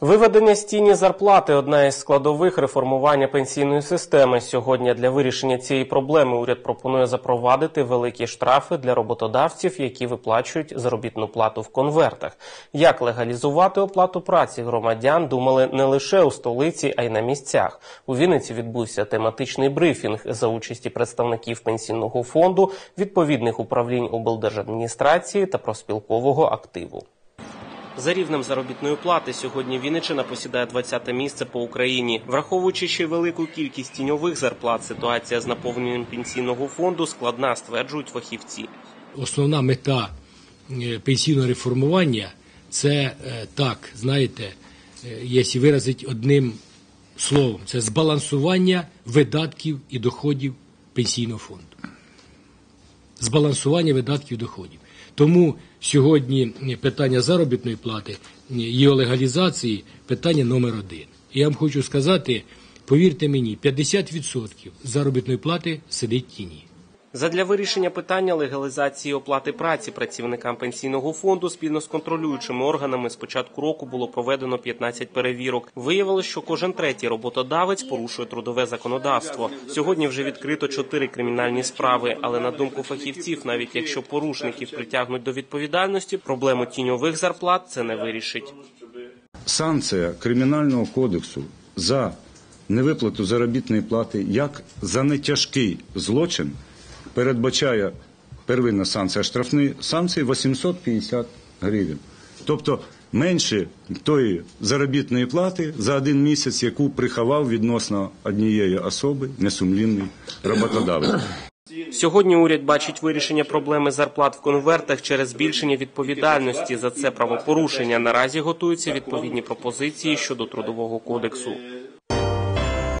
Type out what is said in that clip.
Виведення з тіні зарплати одна із складових реформування пенсійної системи. Сьогодні для вирішення цієї проблеми уряд пропонує запровадити великі штрафи для роботодавців, які виплачують заробітну плату в конвертах. Як легалізувати оплату праці громадян, думали не лише у столиці, а й на місцях. У Вінниці відбувся тематичний брифінг за участі представників пенсійного фонду, відповідних управлінь облдержадміністрації та профспілкового активу. За рівнем заробітної плати сьогодні Вінниччина посідає 20-те місце по Україні. Враховуючи ще велику кількість тіньових зарплат, ситуація з наповненням пенсійного фонду складна, стверджують фахівці. Основна мета е, пенсійного реформування це е, так, знаєте, е, якщо виразити одним словом, це збалансування видатків і доходів пенсійного фонду. Збалансування видатків і доходів. Тому сьогодні питання заробітної плати, його легалізації питання номер один. І я вам хочу сказати, повірте мені, 50% заробітної плати сидить в тіні. Задля вирішення питання легалізації оплати праці працівникам пенсійного фонду спільно з контролюючими органами з початку року було проведено 15 перевірок. Виявилось, що кожен третій роботодавець порушує трудове законодавство. Сьогодні вже відкрито чотири кримінальні справи. Але на думку фахівців, навіть якщо порушників притягнуть до відповідальності, проблему тіньових зарплат це не вирішить. санкція Кримінального кодексу за невиплату заробітної плати як за нетяжкий злочин передбачає первинна санкція штрафні санкції 850 гривень. Тобто менше тої заробітної плати за один місяць, яку приховав відносно однієї особи несумлінний роботодавець. Сьогодні уряд бачить вирішення проблеми зарплат в конвертах через збільшення відповідальності за це правопорушення. Наразі готуються відповідні пропозиції щодо трудового кодексу.